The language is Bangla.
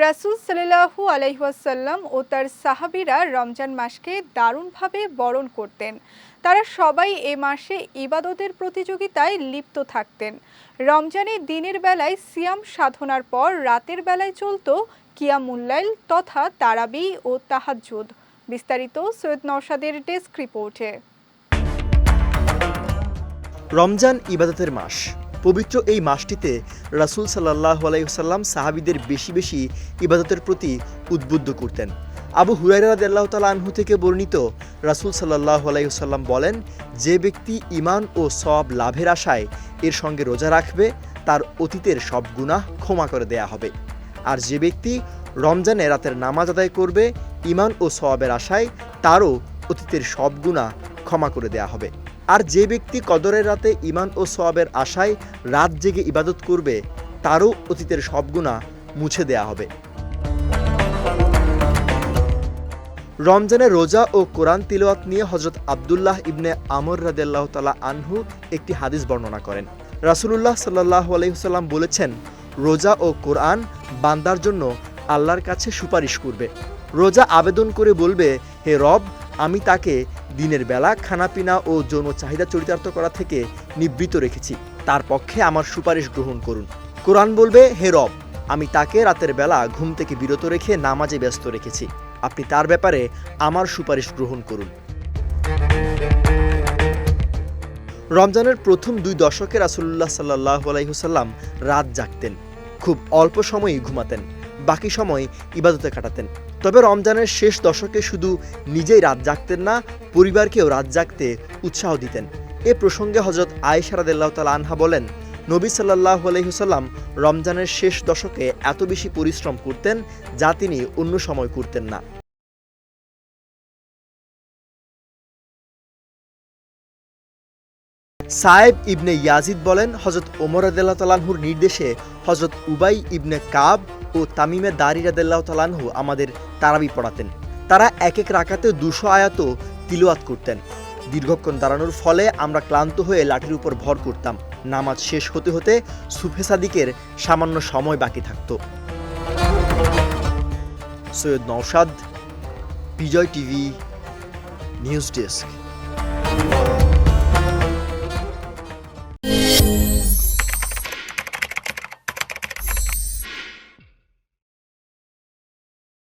রাসূল সাল্লাল্লাহু আলাইহাসাল্লাম ও তার সাহাবীরা রমজান মাসকে দারুণভাবে বরণ করতেন। তারা সবাই এ মাসে ইবাদতের প্রতিযোগিতায় লিপ্ত থাকতেন। রমজানে দিনের বেলায় সিয়াম সাধনার পর রাতের বেলায় চলতো কিয়ামুল্লাইল তথা তারাবি ও তাহাজ্জুদ। বিস্তারিত সৈয়দ নওশাদের ডেস্ক রিপোর্টে। রমজান ইবাদতের মাস। পবিত্র এই মাসটিতে রাসূল সাল্লাহ আলাইসাল্লাম সাহাবিদের বেশি বেশি ইবাদতের প্রতি উদ্বুদ্ধ করতেন। আবু হুরাইরা আল্লাহ তালা আনহু থেকে বর্ণিত রাসূল সাল্লাহ আলাইসাল্লাম বলেন, যে ব্যক্তি ইমান ও সব লাভের আশায় এর সঙ্গে রোজা রাখবে, তার অতীতের সব গুনাহ ক্ষমা করে দেয়া হবে। আর যে ব্যক্তি রমজানে রাতের নামাজ আদায় করবে ইমান ও সওয়াবের আশায় তারও অতীতের সব গুনাহ ক্ষমা করে দেয়া হবে। আর যে ব্যক্তি কদরের রাতে ইমান ও সওয়াবের আশায় রাত জেগে ইবাদত করবে, তারও অতীতের সব গুনাহ মুছে দেয়া হবে। রমজানে রোজা ও কোরআন তিলওয়াত নিয়ে হজরত আবদুল্লাহ ইবনে আমর রাদেল্লাহ তালা আনহু একটি হাদিস বর্ণনা করেন। রাসুলুল্লাহ সাল্লাহ আলহিহসাল্লাম বলেছেন, রোজা ও কোরআন বান্দার জন্য আল্লাহর কাছে সুপারিশ করবে। রোজা আবেদন করে বলবে, হে রব, আমি তাকে দিনের বেলা খানাপিনা ও যৌন চাহিদা চরিতার্থ করা থেকে নিবৃত রেখেছি। তার পক্ষে আমার সুপারিশ গ্রহণ করুন। কোরআন বলবে, হে রব, আমি তাকে রাতের বেলা ঘুম থেকে বিরত রেখে নামাজে ব্যস্ত রেখেছি। আপনি তার ব্যাপারে আমার সুপারিশ গ্রহণ করুন। রমজানের প্রথম দুই দশকে রাসুল্লাহ সাল্লাহ আলাইহুসাল্লাম রাত জাগতেন। খুব অল্প সময়ই ঘুমাতেন। বাকি সময় ইবাদতে কাটাতেন। তবে রমজানের শেষ দশকে শুধু নিজেই রাত জাগতেন না, পরিবারকেও রাত জাগতে উৎসাহ দিতেন। এ প্রসঙ্গে হজরত তালা আনহা বলেন, নবী সাল্লাহ আলহিহসাল্লাম রমজানের শেষ দশকে এত বেশি পরিশ্রম করতেন যা তিনি অন্য সময় করতেন না। সায়েব ইবনে ইয়াজিদ বলেন হজরত ওমর আদাল্লাহ তালাহুর নির্দেশে হজরত উবাই ইবনে কাব ও তামিমে দারি রাদাল্লাহ তালাহু আমাদের তারাবি পড়াতেন। তারা এক এক রাকাতে দুশো আয়াত তিলওয়াত করতেন। দীর্ঘক্ষণ দাঁড়ানোর ফলে আমরা ক্লান্ত হয়ে লাঠির উপর ভর করতাম। নামাজ শেষ হতে হতে সুফে সাদিকের সামান্য সময় বাকি থাকত। Syed Naushad Vijay TV, news desk.